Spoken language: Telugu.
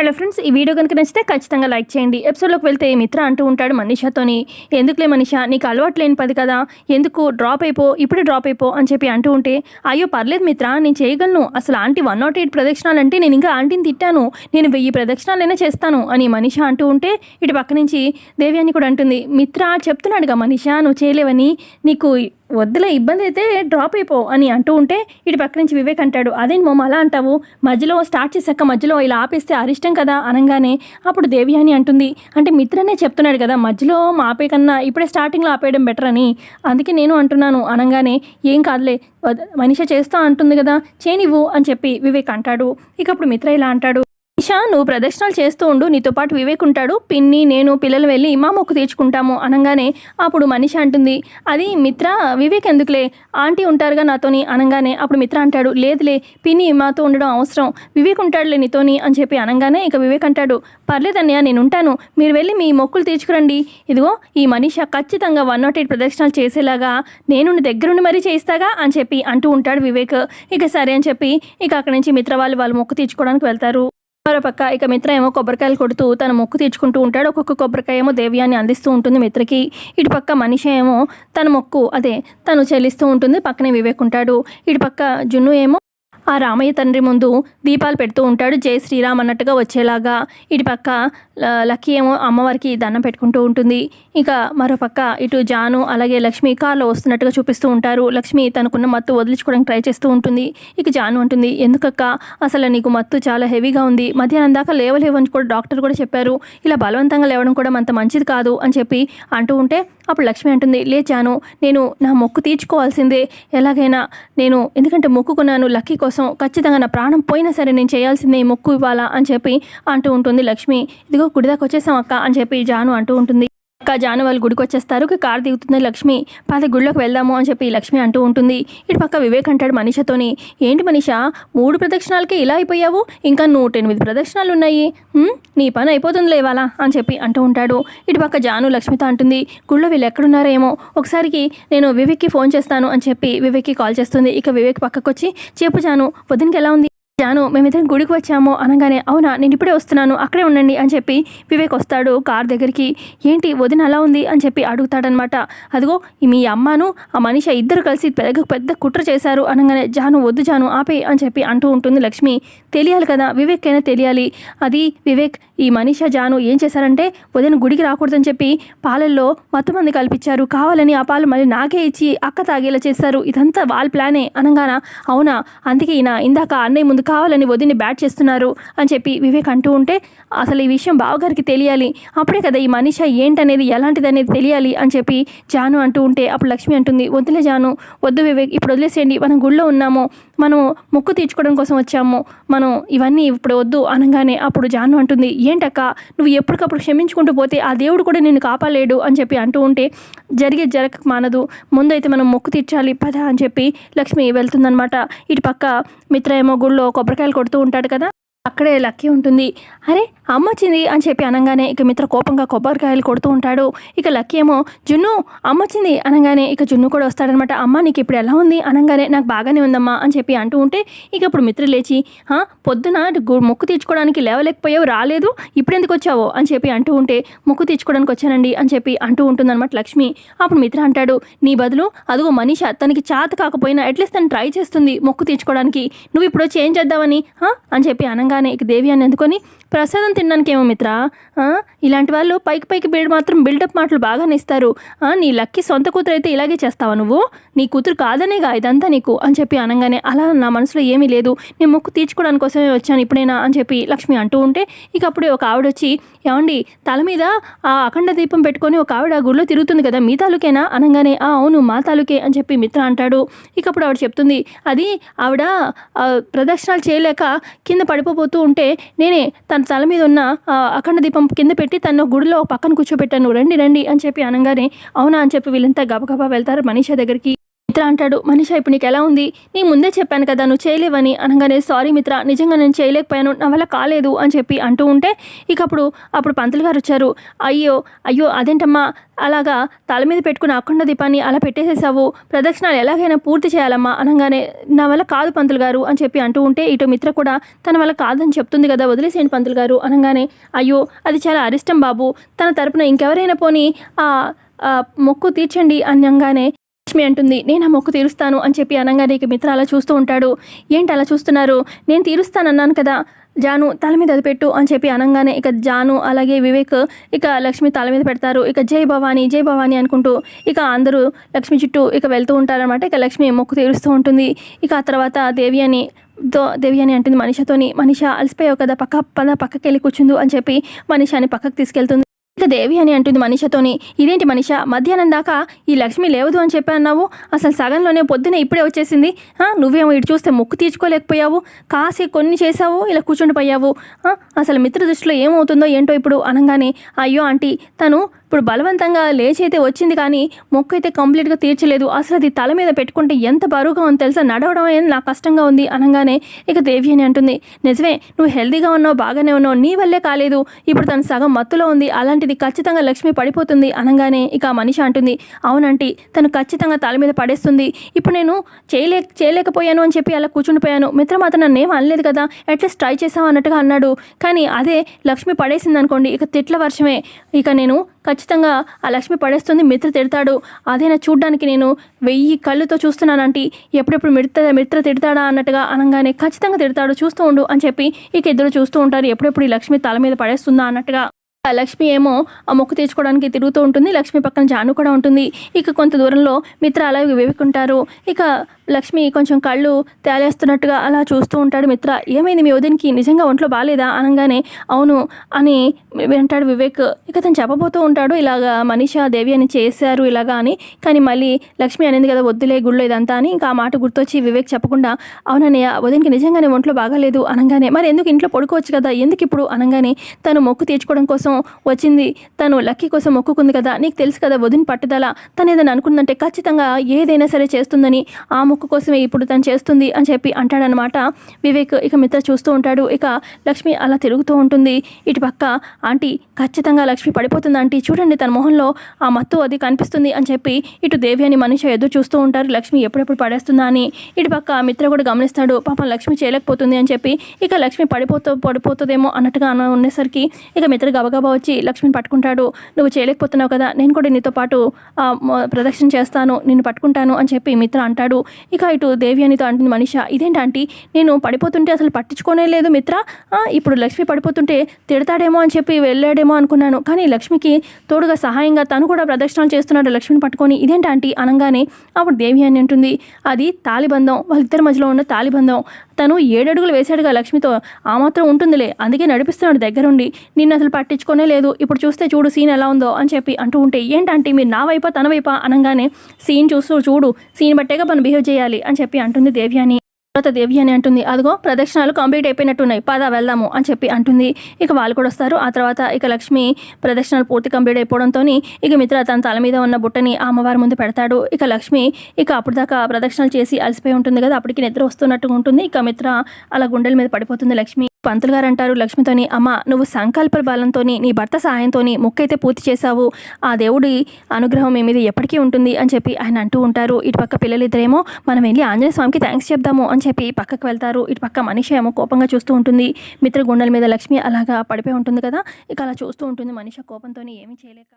హలో ఫ్రెండ్స్ ఈ వీడియో కనుక నచ్చితే ఖచ్చితంగా లైక్ చేయండి. ఎపిసోడ్లోకి వెళ్తే మిత్ర అంటూ ఉంటాడు మనీషాతోని. ఎందుకులే మనీషా నీకు అలవాటు లేని పది కదా? ఎందుకు డ్రాప్ అయిపో ఇప్పుడే డ్రాప్ అయిపో అని చెప్పి అంటూ ఉంటే అయ్యో పర్లేదు మిత్ర నేను చేయగలను. అసలు aunty one naught oh eight ప్రదక్షిణాలు అంటే నేను ఇంకా ఆంటీని తిట్టాను. నేను వెయ్యి ప్రదక్షిణాలైనా చేస్తాను అని మనీష అంటూ ఉంటే ఇటు పక్క నుంచి దేవి అని కూడా అంటుంది. మిత్ర చెప్తున్నాడుగా మనీషా నువ్వు చేయలేవని. నీకు వద్దులే ఇబ్బంది అయితే డ్రాప్ అయిపో అని అంటూ ఉంటే ఇటు పక్క నుంచి వివేక్ అంటాడు అదేం మొమ్మ అలా అంటావు? మధ్యలో స్టార్ట్ చేశాక మధ్యలో ఇలా ఆపేస్తే అరిష్టం కదా? అనగానే అప్పుడు దేవి అని అంటుంది అంటే మిత్రనే చెప్తున్నాడు కదా మధ్యలో మా ఆపే కన్నా ఇప్పుడే స్టార్టింగ్లో ఆపేయడం బెటర్ అని. అందుకే నేను అంటున్నాను. అనగానే ఏం కాదులే మనిషి చేస్తా అంటుంది కదా చేనివ్వు అని చెప్పి వివేక్ అంటాడు. ఇక అప్పుడు మిత్ర ఇలా అంటాడు ఇషా నువ్వు ప్రదర్శనలు చేస్తూ ఉండు నీతో పాటు వివేక్ ఉంటాడు. పిన్ని నేను పిల్లలు వెళ్ళి మా మొక్కు తీర్చుకుంటాము అనగానే అప్పుడు మనిషి అంటుంది అది మిత్ర వివేక్ ఎందుకులే? ఆంటీ ఉంటారుగా నాతోని అనగానే అప్పుడు మిత్ర అంటాడు లేదులే పిన్ని మాతో ఉండడం అవసరం వివేక్ ఉంటాడులే నీతోని అని చెప్పి అనగానే ఇక వివేక్ అంటాడు పర్లేదన్నయ్య నేను ఉంటాను మీరు వెళ్ళి మీ మొక్కులు తీర్చుకురండి. ఇదిగో ఈ మనిషి ఖచ్చితంగా వన్ నాట్ ఎయిట్ ప్రదర్శనలు చేసేలాగా నేను దగ్గరుండి మరీ చేయిస్తాగా అని చెప్పి అంటూ ఉంటాడు వివేక్. ఇక సరే అని చెప్పి ఇక అక్కడి నుంచి మిత్ర వాళ్ళు వాళ్ళ మొక్కు తీర్చుకోవడానికి వెళ్తారు. మరోపక్క ఇక మిత్ర ఏమో కొబ్బరికాయలు కొడుతూ తన మొక్కు తీర్చుకుంటూ ఉంటాడు. ఒక్కొక్క కొబ్బరికాయ ఏమో దేవ్యాన్ని అందిస్తూ ఉంటుంది మిత్రకి. ఇటు పక్క మనిషి ఏమో తన మొక్కు అదే తను చెల్లిస్తూ ఉంటుంది పక్కనే వివేక్ ఉంటాడు. ఇటు పక్క జున్ను ఏమో ఆ రామయ్య తండ్రి ముందు దీపాలు పెడుతూ ఉంటాడు. జై శ్రీరామ్ అన్నట్టుగా వచ్చేలాగా ఇటు పక్క ల- లక్కీ ఏమో అమ్మవారికి దండం పెట్టుకుంటూ ఉంటుంది. ఇక మరో పక్క ఇటు జాను అలాగే లక్ష్మి కార్లో వస్తున్నట్టుగా చూపిస్తూ ఉంటారు. లక్ష్మి తనకున్న మత్తు వదిలించుకోవడానికి ట్రై చేస్తూ ఉంటుంది. ఇక జాను అంటుంది ఎందుకక్క? అసలు నీకు మత్తు చాలా హెవీగా ఉంది. మధ్యాహ్నం దాకా లేవలేవు అని కూడా డాక్టర్ కూడా చెప్పారు. ఇలా బలవంతంగా లేవడం కూడా అంత మంచిది కాదు అని చెప్పి అంటూ ఉంటే అప్పుడు లక్ష్మి అంటుంది లేచాను నేను నా మొక్కు తీర్చుకోవాల్సిందే. ఎలాగైనా నేను ఎందుకంటే మొక్కుకున్నాను లక్కీ కోసం ఖచ్చితంగా నా ప్రాణం పోయినా సరే నేను చేయాల్సిందే మొక్కు ఇవ్వాలా? అని చెప్పి అంటూ ఉంటుంది లక్ష్మి. ఇదిగో కుడిదాకా వచ్చేసాం అక్క అని చెప్పి జాను అంటూ ఉంటుంది. అక్క జాను వాళ్ళు గుడికి వచ్చేస్తారు. ఇక కారు దిగుతుంది. లక్ష్మి పాత గుడిలోకి వెళ్దాము అని చెప్పి లక్ష్మి అంటూ ఉంటుంది. ఇటు పక్క వివేక్ అంటాడు మనీషతోని. ఏంటి మనీష మూడు ప్రదక్షిణాలకే ఇలా అయిపోయావు? ఇంకా నూట ఎనిమిది ప్రదక్షిణాలు ఉన్నాయి నీ పని అయిపోతుంది లేవాలా అని చెప్పి అంటూ ఉంటాడు. ఇటు పక్క జాను లక్ష్మితో అంటుంది. గుళ్ళో వీళ్ళు ఎక్కడున్నారేమో? ఒకసారికి నేను వివేక్కి ఫోన్ చేస్తాను అని చెప్పి వివేక్కి కాల్ చేస్తుంది. ఇక వివేక్ పక్కకు వచ్చి చెప్పు జాను వదినకి ఎలా ఉంది? జాను మేమిద్దరం గుడికి వచ్చాము అనగానే అవునా నేను ఇప్పుడే వస్తున్నాను అక్కడే ఉండండి అని చెప్పి వివేక్ వస్తాడు కార్ దగ్గరికి. ఏంటి వదిన అలా ఉంది? అని చెప్పి అడుగుతాడనమాట. అదిగో మీ అమ్మను ఆ మనిషి ఇద్దరు కలిసి పెద్ద పెద్ద కుట్ర చేశారు అనగానే జాను వద్దు జాను ఆపే అని చెప్పి అంటూ ఉంటుంది లక్ష్మి. తెలియాలి కదా వివేక్ అయినా తెలియాలి. అది వివేక్ ఈ మనిష జాను ఏం చేశారంటే వదిన గుడికి రాకూడదని చెప్పి పాలల్లో మత్తు మంది కల్పించారు కావాలని ఆ పాలు మళ్ళీ నాకే ఇచ్చి అక్క తాగేలా చేశారు ఇదంతా వాళ్ళ ప్లానే అనగాన అవునా అందుకే ఈయన ఇందాక అన్నయ్య ముందు కావాలని వదిని బ్యాట్ చేస్తున్నారు అని చెప్పి వివేక్ అంటూ ఉంటే అసలు ఈ విషయం బావగారికి తెలియాలి. అప్పుడే కదా ఈ మనిష ఏంటనేది ఎలాంటిది అనేది తెలియాలి అని చెప్పి జాను అంటూ ఉంటే అప్పుడు లక్ష్మి అంటుంది వదిలే జాను వద్దు వివేక్ ఇప్పుడు వదిలేసేయండి మనం గుళ్ళో ఉన్నాము మనం ముక్కు తీర్చుకోవడం కోసం వచ్చాము మనం ఇవన్నీ ఇప్పుడు వద్దు అనగానే అప్పుడు జాను అంటుంది ఏంటక్క నువ్వు ఎప్పటికప్పుడు క్షమించుకుంటూ పోతే ఆ దేవుడు కూడా నిన్ను కాపాలేడు అని చెప్పి అంటూ ఉంటే జరిగే జరగక మానదు. ముందైతే మనం మొక్కు తీర్చాలి పద అని చెప్పి లక్ష్మి వెళ్తుందనమాట ఇటు పక్క మిత్ర ఏమో గుళ్ళో కొబ్బరికాయలు కొడుతూ ఉంటాడు కదా. అక్కడే లక్కీ ఉంటుంది. అరే అమ్మ వచ్చింది అని చెప్పి అనగానే ఇక మిత్ర కోపంగా కొబ్బరికాయలు కొడుతూ ఉంటాడు. ఇక లక్కీ ఏమో జున్ను అమ్మ వచ్చింది అనగానే ఇక జున్ను కూడా వస్తాడనమాట. అమ్మ నీకు ఇప్పుడు ఎలా ఉంది? అనగానే నాకు బాగానే ఉందమ్మా అని చెప్పి అంటూ ఉంటే ఇక ఇప్పుడు మిత్ర లేచి "హా, పొద్దున మొక్కు తీర్చుకోవడానికి లేవలేకపోయావు రాలేదు. ఇప్పుడు ఎందుకు వచ్చావో? అని చెప్పి అంటూ ఉంటే మొక్కు తీర్చుకోవడానికి వచ్చానండి అని చెప్పి అంటూ ఉంటుందన్నమాట లక్ష్మి. అప్పుడు మిత్ర అంటాడు నీ బదులు అదిగో మనిషి తనకి చాత కాకపోయినా అట్లీస్ట్ తను ట్రై చేస్తుంది మొక్కు తీర్చుకోవడానికి. నువ్వు ఇప్పుడు చేంజ్ చేద్దామని అని చెప్పి అనగానే ఇక దేవి అని అందుకొని ప్రసాదం తిన్నానికేమో మిత్ర? ఇలాంటి వాళ్ళు పైకి పైకి బిల్డ్ మాత్రం బిల్డప్ మాటలు బాగానే ఇస్తారు నీ లక్కీ సొంత కూతురు అయితే ఇలాగే చేస్తావా నువ్వు? నీ కూతురు కాదనేగా ఇదంతా నీకు అని చెప్పి అనగానే అలా నా మనసులో ఏమీ లేదు. నేను మొక్కు తీర్చుకోవడానికి కోసమే వచ్చాను ఇప్పుడైనా అని చెప్పి లక్ష్మి అంటూ ఉంటే ఇక అప్పుడే ఒక ఆవిడ వచ్చి ఏమండి తల మీద ఆ అఖండ దీపం పెట్టుకొని ఒక ఆవిడ గుళ్ళో తిరుగుతుంది కదా మీ తాలూకేనా? అనగానే ఆ అవును మా తాలూకే అని చెప్పి మిత్ర అంటాడు. ఇక అప్పుడు ఆవిడ చెప్తుంది అది ఆవిడ ప్రదక్షిణాలు చేయలేక కింద పడిపోతూ ఉంటే నేనే తన తల మీద ఉన్న అఖండ దీపం కింద పెట్టి తను గుడిలో పక్కన కూర్చోబెట్టాను రండి రండి అని చెప్పి అనగానే అవునా అని చెప్పి వీళ్ళంతా గబగబా వెళ్తారు మనీషా దగ్గరికి. మిత్ర అంటాడు మనిషి ఇప్పుడు నీకు ఎలా ఉంది? నీ ముందే చెప్పాను కదా నువ్వు చేయలేవని. అనగానే సారీ మిత్ర నిజంగా నేను చేయలేకపోయాను నా వల్ల కాలేదు అని చెప్పి అంటూ ఉంటే ఇక అప్పుడు అప్పుడు పంతులు గారు వచ్చారు. అయ్యో అయ్యో అదేంటమ్మా? అలాగా తల మీద పెట్టుకుని అఖండ దీపాన్ని అలా పెట్టేసేసావు? ప్రదక్షిణాలు ఎలాగైనా పూర్తి చేయాలమ్మా? అనగానే నా వల్ల కాదు పంతులు గారు అని చెప్పి అంటూ ఉంటే ఇటు మిత్ర కూడా తన వల్ల కాదని చెప్తుంది కదా వదిలేసేయండి పంతులు గారు అనగానే అయ్యో అది చాలా అరిష్టం బాబు తన తరపున ఇంకెవరైనా పోని ఆ ఆ మొక్కు తీర్చండి అనగానే లక్ష్మి అంటుంది నేను ఆ మొక్కు తీరుస్తాను అని చెప్పి అనగానే ఇక మిత్ర అలా చూస్తూ ఉంటాడు. ఏంటి అలా చూస్తున్నారు? నేను తీరుస్తానన్నాను కదా జాను తల మీద అది పెట్టు అని చెప్పి అనగానే ఇక జాను అలాగే వివేక్ ఇక లక్ష్మి తల మీద పెడతారు. ఇక జై భవానీ జై భవానీ అనుకుంటూ ఇక అందరూ లక్ష్మి చుట్టూ ఇక వెళ్తూ ఉంటారనమాట ఇక లక్ష్మి మొక్కు తీరుస్తూ ఉంటుంది. ఇక ఆ తర్వాత దేవి అని దో దేవి అని అంటుంది మనిషతోని మనిష అలసిపోయావు కదా పక్క పద పక్కకి వెళ్ళి కూర్చుందు అని చెప్పి మనిషాని పక్కకు తీసుకెళ్తుంది. ఇక దేవి అని అంటుంది మనిషతోని. ఇదేంటి మనిష? మధ్యాహ్నం దాకా ఈ లక్ష్మి లేవదు అని చెప్పి అన్నావు? అసలు సగంలోనే పొద్దున ఇప్పుడే వచ్చేసింది. నువ్వేమో ఇటు చూస్తే ముక్కు తీర్చుకోలేకపోయావు. కాసి కొన్ని చేసావు ఇలా కూర్చుండిపోయావు. అసలు మిత్ర దృష్టిలో ఏమవుతుందో ఏంటో ఇప్పుడు అనగానే. అయ్యో ఆంటీ తను ఇప్పుడు బలవంతంగా లేచి అయితే వచ్చింది కానీ మొక్క అయితే కంప్లీట్గా తీర్చలేదు. అసలు అది తల మీద పెట్టుకుంటే ఎంత బరువుగా ఉంది తెలుసా? నడవడం అనేది నాకు కష్టంగా ఉంది అనగానే ఇక దేవి అని అంటుంది. నిజమే నువ్వు హెల్దీగా ఉన్నావు బాగానే ఉన్నావు నీ వల్లే కాలేదు. ఇప్పుడు తను సగం మత్తులో ఉంది. అలాంటిది ఖచ్చితంగా లక్ష్మి పడిపోతుంది అనగానే ఇక మనిషి అంటుంది. అవునంటీ తను ఖచ్చితంగా తల మీద పడేస్తుంది. ఇప్పుడు నేను చేయలే చేయలేకపోయాను అని చెప్పి అలా కూర్చుండిపోయాను. మిత్రం అతను నన్ను అనలేదు కదా? అట్లీస్ట్ ట్రై చేసావు అన్నట్టుగా అన్నాడు. కానీ అదే లక్ష్మి పడేసింది అనుకోండి ఇక తిట్ల వర్షమే. ఇక నేను ఖచ్చితంగా ఆ లక్ష్మి పడేస్తుంది మిత్ర తిడతాడు. అదేనా చూడ్డానికి నేను వెయ్యి కళ్ళుతో చూస్తున్నానంటే ఎప్పుడెప్పుడు మిత్ర మిత్ర తిడతాడా అన్నట్టుగా అనగానే ఖచ్చితంగా తిడతాడు చూస్తూ ఉండు అని చెప్పి ఇక ఇద్దరు చూస్తూ ఉంటారు. ఎప్పుడెప్పుడు ఈ లక్ష్మి తల మీద పడేస్తుందా అన్నట్టుగా. లక్ష్మి ఏమో ఆ మొక్కు తీర్చుకోవడానికి తిరుగుతూ ఉంటుంది. లక్ష్మి పక్కన జాను కూడా ఉంటుంది. ఇక కొంత దూరంలో మిత్ర అలాగే ఉంటారు ఇక లక్ష్మి కొంచెం కళ్ళు తేలేస్తున్నట్టుగా అలా చూస్తూ ఉంటాడు మిత్ర. ఏమైంది? మీ వదినికి నిజంగా ఒంట్లో బాగాలేదా అనగానే అవును అని వింటాడు వివేక్. ఇక తను చెప్పబోతూ ఉంటాడు ఇలాగా మనీషా దేవి అని చేశారు ఇలాగా అని. కానీ మళ్ళీ లక్ష్మి అనేది కదా వద్దులే గుళ్ళు ఇదంతా అని. ఇంకా ఆ మాట గుర్తొచ్చి వివేక్ చెప్పకుండా అవునన్నయ్య వదినికి నిజంగానే ఒంట్లో బాగాలేదు అనగానే మరి ఎందుకు ఇంట్లో పడుకోవచ్చు కదా? ఎందుకు ఇప్పుడు అనగానే తను మొక్కు తీర్చుకోవడం కోసం వచ్చింది. తను లక్కీ కోసం మొక్కుకుంది కదా. నీకు తెలుసు కదా వదిన పట్టుదల. తను ఏదైనా అనుకుందంటే ఖచ్చితంగా ఏదైనా సరే చేస్తుందని ఆ మొక్కు కోసమే ఇప్పుడు తను చేస్తుంది అని చెప్పి అంటాడనమాట వివేక్ ఇక మిత్ర చూస్తూ ఉంటాడు. ఇక లక్ష్మి అలా తిరుగుతూ ఉంటుంది. ఇటు పక్క ఆంటీ ఖచ్చితంగా లక్ష్మి పడిపోతుంది ఆంటీ. చూడండి తన మొహంలో ఆ మత్తు అది కనిపిస్తుంది అని చెప్పి ఇటు దేవి అని మనిషి ఎదురు చూస్తూ ఉంటారు. లక్ష్మి ఎప్పుడెప్పుడు పడేస్తుందా అని ఇటు పక్క మిత్ర కూడా గమనిస్తాడు. పాపం లక్ష్మి చేయలేకపోతుంది అని చెప్పి ఇక లక్ష్మి పడిపోతూ పడిపోతుందేమో అన్నట్టుగా అన్న ఉండేసరికి ఇక మిత్ర గబగబా వచ్చి లక్ష్మిని పట్టుకుంటాడు. నువ్వు చేయలేకపోతున్నావు కదా నేను కూడా నీతో పాటు ప్రదక్షిణ చేస్తాను నిన్ను పట్టుకుంటాను అని చెప్పి మిత్ర అంటాడు. ఇక ఇటు దేవి అనితో అంటుంది మనిష ఇదేంటి ఆంటీ నేను పడిపోతుంటే అసలు పట్టించుకోనే లేదు మిత్ర. ఇప్పుడు లక్ష్మి పడిపోతుంటే తిడతాడేమో అని చెప్పి వెళ్ళాడేమో అనుకున్నాను. కానీ లక్ష్మికి తోడుగా సహాయంగా తను కూడా ప్రదక్షిణాలు చేస్తున్నాడు లక్ష్మిని పట్టుకొని. ఇదేంటి ఆంటీ అనగానే అప్పుడు దేవి అని అంటుంది. అది తాలిబంధం వాళ్ళిద్దరి మధ్యలో ఉన్న తాలిబంధం. తను ఏడడుగులు వేశాడుగా లక్ష్మితో. ఆ మాత్రం ఉంటుందిలే అందుకే నడిపిస్తున్నాడు దగ్గరుండి. నిన్ను అసలు పట్టించుకోనే లేదు. ఇప్పుడు చూస్తే చూడు సీన్ ఎలా ఉందో అని చెప్పి అంటూ ఉంటే ఏంటంటే మీరు నా వైపా తన వైపా? అనగానే సీన్ చూస్తూ చూడు సీన్ బట్టేగా మనం బిహేవ్ చేయాలి అని చెప్పి అంటుంది దేవ్యాని. తర్వాత దేవి అని అంటుంది. అదిగో ప్రదక్షిణాలు కంప్లీట్ అయిపోయినట్టున్నాయి. పద వెళ్దాము అని చెప్పి అంటుంది. ఇక వాళ్ళు కూడా వస్తారు. ఆ తర్వాత ఇక లక్ష్మి ప్రదక్షిణాలు పూర్తి కంప్లీట్ అయిపోవడంతో ఇక మిత్ర తన తల మీద ఉన్న బుట్టని ఆ అమ్మవారి ముందు పెడతాడు. ఇక లక్ష్మి ఇక అప్పుడు దాకా ప్రదక్షిణాలు చేసి అలసిపోయి ఉంటుంది కదా అప్పటికి నిద్ర వస్తున్నట్టుగా ఉంటుంది. ఇక మిత్ర అలా గుండెల మీద పడిపోతుంది లక్ష్మి. పంతులు గారు అంటారు లక్ష్మితోని అమ్మ నువ్వు సంకల్ప బలంతోని నీ భర్త సహాయంతోని మొక్కైతే పూర్తి చేశావు. ఆ దేవుడి అనుగ్రహం మీ మీద ఎప్పటికీ ఉంటుంది అని చెప్పి ఆయన అంటూ ఉంటారు. ఇటు పక్క పిల్లలిద్దరేమో మనం వెళ్ళి ఆంజనేయ స్వామికి థ్యాంక్స్ చెప్దాము అని చెప్పి పక్కకు వెళ్తారు. ఇటు పక్క మనిషి ఏమో కోపంగా చూస్తూ ఉంటుంది. మిత్ర గుండెల మీద లక్ష్మి అలాగా పడిపోయి ఉంటుంది కదా. ఇక అలా చూస్తూ ఉంటుంది మనిషి కోపంతో ఏమీ చేయలేక